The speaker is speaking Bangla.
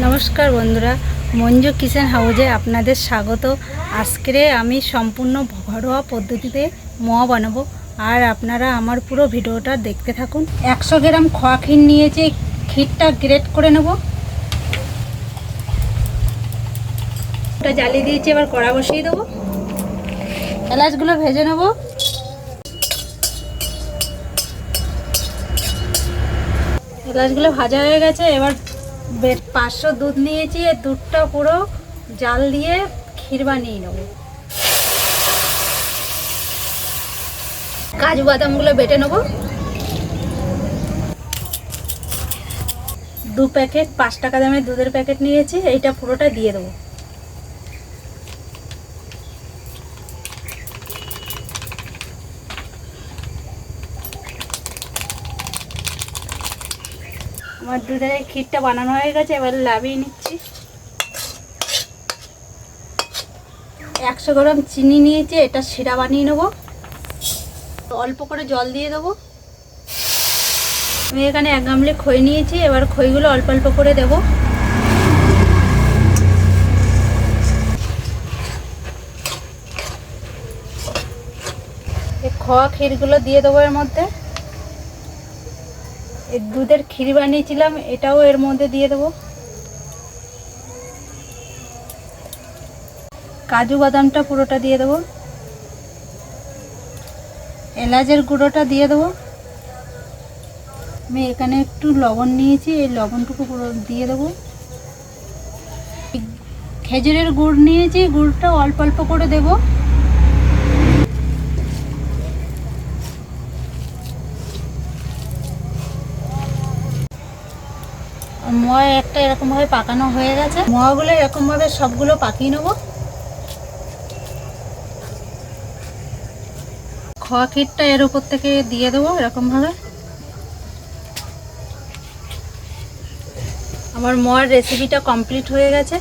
নমস্কার বন্ধুরা, মঞ্জু কিচেন হাউজে আপনাদের স্বাগত। আজকে আমি সম্পূর্ণ ঘরোয়া পদ্ধতিতে মোয়া বানাবো। আর আপনারা আমার পুরো ভিডিওটা দেখতে থাকুন। একশো গ্রাম খোয়া ক্ষীর নিয়েছি, ক্ষীরটা গ্রেট করে নেব। ওটা জ্বালিয়ে দিয়েছি, এবার কড়া বসিয়ে দেবো। এলাচগুলো ভেজে নেব। এলাচগুলো ভাজা হয়ে গেছে, এবার পাঁচশো দুধ নিয়েছি এর দুধটা পুরো জাল দিয়ে ক্ষীর বানিয়ে নেব। কাজু বাদামগুলো বেটে নেব। দু প্যাকেট, পাঁচ টাকা দামের দুধের প্যাকেট নিয়েছি, এইটা পুরোটা দিয়ে দেবো। আমার দুধের ক্ষীরটা বানানো হয়ে গেছে, এবার লাভিয়ে নিচ্ছি। একশো গ্রাম চিনি নিয়েছি, এটা শিরা বানিয়ে নেব। অল্প করে জল দিয়ে দেবো। আমি এখানে এক গামলে খই নিয়েছি, এবার খইগুলো অল্প অল্প করে দেবো। খোয়া ক্ষীরগুলো দিয়ে দেবো এর মধ্যে। দুধের ক্ষীর বানিয়েছিলাম, এটাও এর মধ্যে দিয়ে দেবো। কাজু বাদামটা পুরোটা দিয়ে দেবো। এলাচের গুঁড়োটা দিয়ে দেবো। আমি এখানে একটু লবণ নিয়েছি, এই লবণটুকু পুরো দিয়ে দেবো। খেজুরের গুড় নিয়েছি, গুড়টা অল্প অল্প করে দেবো। মোয়া একটা এরকমভাবে পাকানো হয়ে গেছে। মোয়াগুলো এরকমভাবে সবগুলো পাকিয়ে নেব। খোয়া ক্ষীরটা এর উপর থেকে দিয়ে দেবো এরকমভাবে। আমার মোয়ার রেসিপিটা কমপ্লিট হয়ে গেছে।